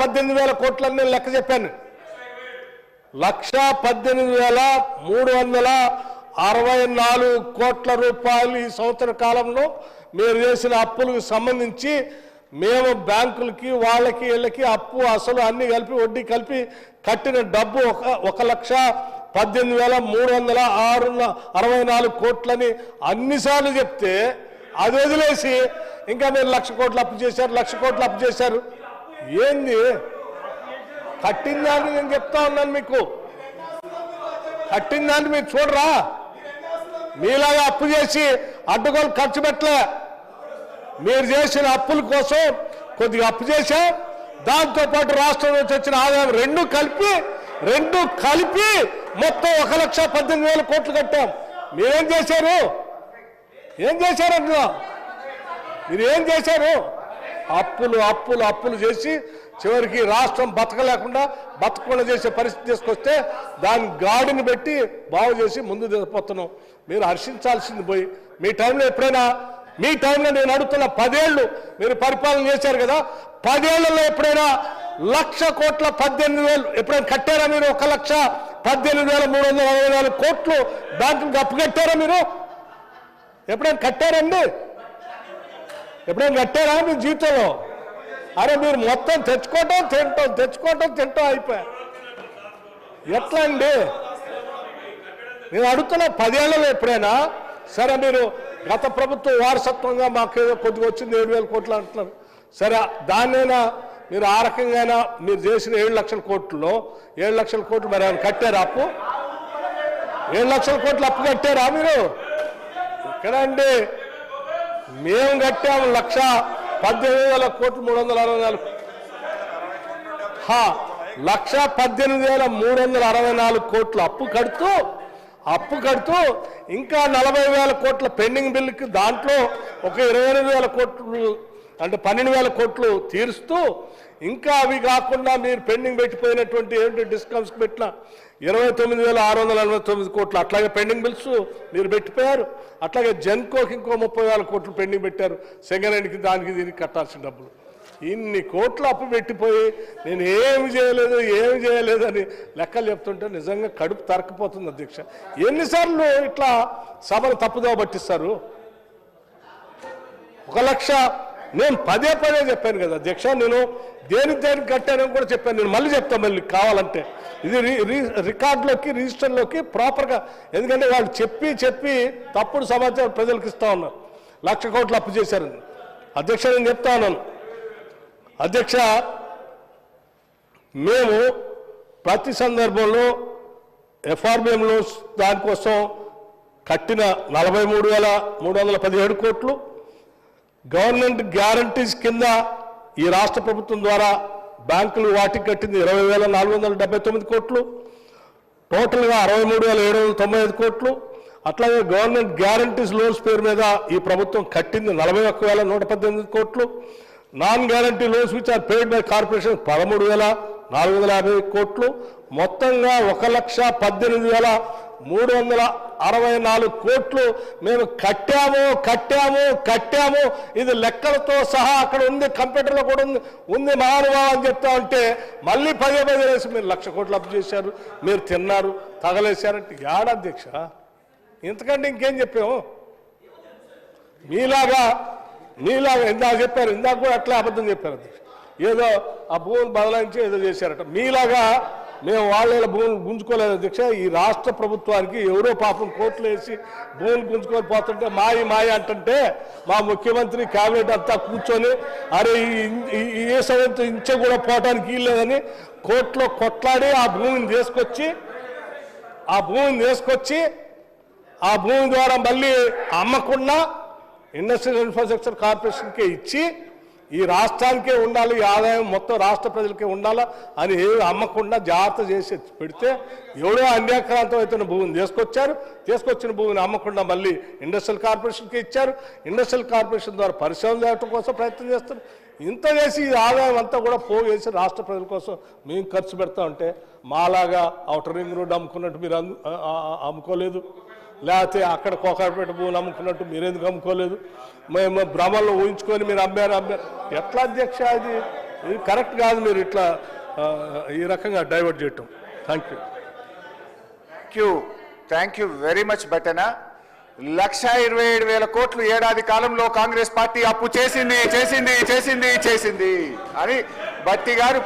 పద్దెనిమిది వేల కోట్లన్నీ లెక్క చెప్పాను. లక్ష పద్దెనిమిది వేల మూడు వందల అరవై నాలుగు కోట్ల రూపాయలు ఈ సంవత్సర కాలంలో మీరు చేసిన అప్పులకు సంబంధించి మేము బ్యాంకులకి వాళ్ళకి వీళ్ళకి అప్పు అసలు అన్ని కలిపి వడ్డీ కలిపి కట్టిన డబ్బు ఒక ఒక లక్ష పద్దెనిమిది వేల మూడు వందల ఆరు అరవై నాలుగు కోట్లని అన్నిసార్లు చెప్తే అది వదిలేసి ఇంకా మీరు లక్ష కోట్లు అప్పు చేశారు లక్ష కోట్లు అప్పు చేశారు. ఏంది? కట్టిన దాన్ని నేను చెప్తా ఉన్నాను మీకు. కట్టిన దాన్ని మీరు చూడరా? మీలాగా అప్పు చేసి అడ్డుకోలు ఖర్చు పెట్టలే. మీరు చేసిన అప్పుల కోసం కొద్దిగా అప్పు చేశాం. దాంతో పాటు రాష్ట్రం నుంచి వచ్చిన ఆదాయం రెండు కలిపి రెండు కలిపి మొత్తం ఒక లక్ష పద్దెనిమిది వేల కోట్లు కట్టాం. మీరేం చేశారు? ఏం చేశారు అందులో మీరు ఏం చేశారు? అప్పులు అప్పులు అప్పులు చేసి చివరికి రాష్ట్రం బతకలేకుండా బతకకుండా చేసే పరిస్థితి తీసుకొస్తే దాని గాడిని పెట్టి బాగు చేసి ముందు తీసుకుపోతున్నాం మీరు హర్షించాల్సింది పోయి మీ టైంలో ఎప్పుడైనా మీ టైంలో నేను అడుగుతున్న పదేళ్ళు మీరు పరిపాలన చేశారు కదా పదేళ్ళలో ఎప్పుడైనా లక్ష కోట్ల పద్దెనిమిది వేలు ఎప్పుడైనా కట్టారా మీరు ఒక లక్ష పద్దెనిమిది వేల మూడు వందల అరవై నాలుగు కోట్లు బ్యాంకులకు అప్పు కట్టారా మీరు? ఎప్పుడైనా కట్టారండి? ఎప్పుడైనా కట్టారా మీ జీవితంలో? అరే మీరు మొత్తం తెచ్చుకోవటం తింటాం తెచ్చుకోవటం తింటాం అయిపోయా. ఎట్లా అండి నేను అడుగుతున్నా పదేళ్ళలో ఎప్పుడైనా సరే మీరు గత ప్రభుత్వం వారసత్వంగా మాకు ఏదో కొద్దిగా వచ్చింది ఏడు వేల కోట్లు అంటున్నారు. సరే దాన్నైనా మీరు ఆ రకంగా మీరు చేసిన ఏడు లక్షల కోట్లలో ఏడు లక్షల కోట్లు మరి ఆయన కట్టారా అప్పు? ఏడు లక్షల కోట్లు అప్పు కట్టారా మీరు? ఎక్కడండి? మేము కట్టాము లక్ష పద్దెనిమిది వేల కోట్లు మూడు వందల అరవై నాలుగు. లక్ష పద్దెనిమిది వేల మూడు వందల అరవై నాలుగు కోట్లు అప్పు కడుతూ అప్పు కడుతూ ఇంకా నలభై వేల కోట్ల పెండింగ్ బిల్లుకి దాంట్లో ఒక ఇరవై ఎనిమిది వేల కోట్లు అంటే పన్నెండు వేల కోట్లు తీరుస్తూ ఇంకా అవి కాకుండా మీరు పెండింగ్ పెట్టిపోయినటువంటి ఏంటి డిస్కౌంట్స్ పెట్టిన ఇరవై తొమ్మిది వేల ఆరు వందల ఎనభై తొమ్మిది కోట్లు అట్లాగే పెండింగ్ బిల్స్ మీరు పెట్టిపోయారు. అట్లాగే జెన్కోకి ఇంకో ముప్పై వేల కోట్లు పెండింగ్ పెట్టారు. సెకండ్ దానికి దీనికి కట్టాల్సిన డబ్బులు. ఇన్ని కోట్లు అప్పు పెట్టిపోయి నేను ఏమి చేయలేదు ఏమి చేయలేదు అని లెక్కలు చెప్తుంటే నిజంగా కడుపు తరకపోతుంది అధ్యక్ష. ఎన్నిసార్లు ఇట్లా సభను తప్పుదో పట్టిస్తారు? ఒక లక్ష నేను పదే పదే చెప్పాను కదా అధ్యక్ష నేను దేనికి దేనికి కట్టానని కూడా చెప్పాను. నేను మళ్ళీ చెప్తాను మళ్ళీ కావాలంటే. ఇది రికార్డులోకి రిజిస్టర్లోకి ప్రాపర్గా ఎందుకంటే వాళ్ళు చెప్పి చెప్పి తప్పుడు సమాచారం ప్రజలకు ఇస్తా ఉన్నారు. లక్ష కోట్లు అప్పు చేశారని అధ్యక్ష నేను చెప్తా ఉన్నాను. అధ్యక్ష మేము ప్రతి సందర్భంలో ఎఫ్ఆర్బిఎంలో దానికోసం కట్టిన నలభై మూడు వేల మూడు వందల పదిహేడు కోట్లు గవర్నమెంట్ గ్యారంటీస్ కింద ఈ రాష్ట్ర ప్రభుత్వం ద్వారా బ్యాంకులు వాటికి కట్టింది ఇరవై వేల నాలుగు వందల డెబ్బై తొమ్మిది కోట్లు టోటల్గా అరవై మూడు వేల ఏడు వందల తొంభై ఐదు కోట్లు. అట్లాగే గవర్నమెంట్ గ్యారంటీస్ లోన్స్ పేరు మీద ఈ ప్రభుత్వం కట్టింది నలభై ఒక్క వేల నూట పద్దెనిమిది కోట్లు. Non guarantee loans which are paid by corporation పదమూడు వేల నాలుగు వందల యాభై కోట్లు. మొత్తంగా ఒక లక్ష పద్దెనిమిది వేల మూడు వందల అరవై నాలుగు కోట్లు మేము కట్టాము కట్టాము కట్టాము. ఇది లెక్కలతో సహా అక్కడ ఉంది కంప్యూటర్లో కూడా ఉంది ఉంది మహానుభావం అని చెప్తా ఉంటే మళ్ళీ పదే పదే వేసి మీరు లక్ష కోట్లు అప్పు చేశారు మీరు తిన్నారు తగలేశారంటే ఏడా అధ్యక్ష ఇంతకంటే ఇంకేం చెప్పాము? మీలాగా మీలాగా ఇందాక చెప్పారు ఇందాక కూడా అట్లా అబద్ధం చెప్పారు అధ్యక్ష. ఏదో ఆ భూమిని బదలాయించి ఏదో చేశారట. మీలాగా మేము వాళ్ళ భూములు గుంజుకోలేదు అధ్యక్ష. ఈ రాష్ట్ర ప్రభుత్వానికి ఎవరో పాపం కోట్లు వేసి భూములు గుంజుకొని పోతుంటే మాయి మాయ అంటుంటే మా ముఖ్యమంత్రి కేబినెట్ అంతా కూర్చొని అరే ఈ- ఈ- ఈ ఏ కూడా పోవటానికి వీల్లేదని కోర్టులో కొట్లాడి ఆ భూమిని తీసుకొచ్చి ఆ భూమిని తీసుకొచ్చి ఆ భూమి ద్వారా మళ్ళీ అమ్మకుండా ఇండస్ట్రియల్ ఇన్ఫ్రాస్ట్రక్చర్ కార్పొరేషన్కే ఇచ్చి ఈ రాష్ట్రానికే ఉండాలి ఈ ఆదాయం మొత్తం రాష్ట్ర ప్రజలకే ఉండాలా అని ఏమి అమ్మకుండా జాగ్రత్త చేసి పెడితే ఎవడో అన్యాక్రాంతం అవుతున్న భూమిని తీసుకొచ్చారు. తీసుకొచ్చిన భూమిని అమ్మకుండా మళ్ళీ ఇండస్ట్రియల్ కార్పొరేషన్కి ఇచ్చారు. ఇండస్ట్రియల్ కార్పొరేషన్ ద్వారా పరిశ్రమలు తేవటం కోసం ప్రయత్నం చేస్తారు. ఇంత చేసి ఈ ఆదాయం అంతా కూడా పోగేసి రాష్ట్ర ప్రజల కోసం మేము ఖర్చు పెడతా ఉంటే మాలాగా అవుటర్ రింగ్ రోడ్ అమ్ముకున్నట్టు మీరు అమ్ముకోలేదు. లేకపోతే అక్కడ కోకాపేట భూములు అమ్ముకున్నట్టు మీరెందుకు అమ్ముకోలేదు? మేము భ్రమల్లో ఊహించుకొని మీరు అమ్మారు అమ్మారు. ఎట్లా అధ్యక్ష అది? ఇది కరెక్ట్ కాదు మీరు ఇట్లా ఈ రకంగా డైవర్ట్ చేయటం. Thank you thank you thank you very much బటనా. లక్ష ఇరవై ఏడు వేల కోట్లు ఏడాది కాలంలో కాంగ్రెస్ పార్టీ అప్పు చేసింది చేసింది చేసింది చేసింది అని బట్టి గారు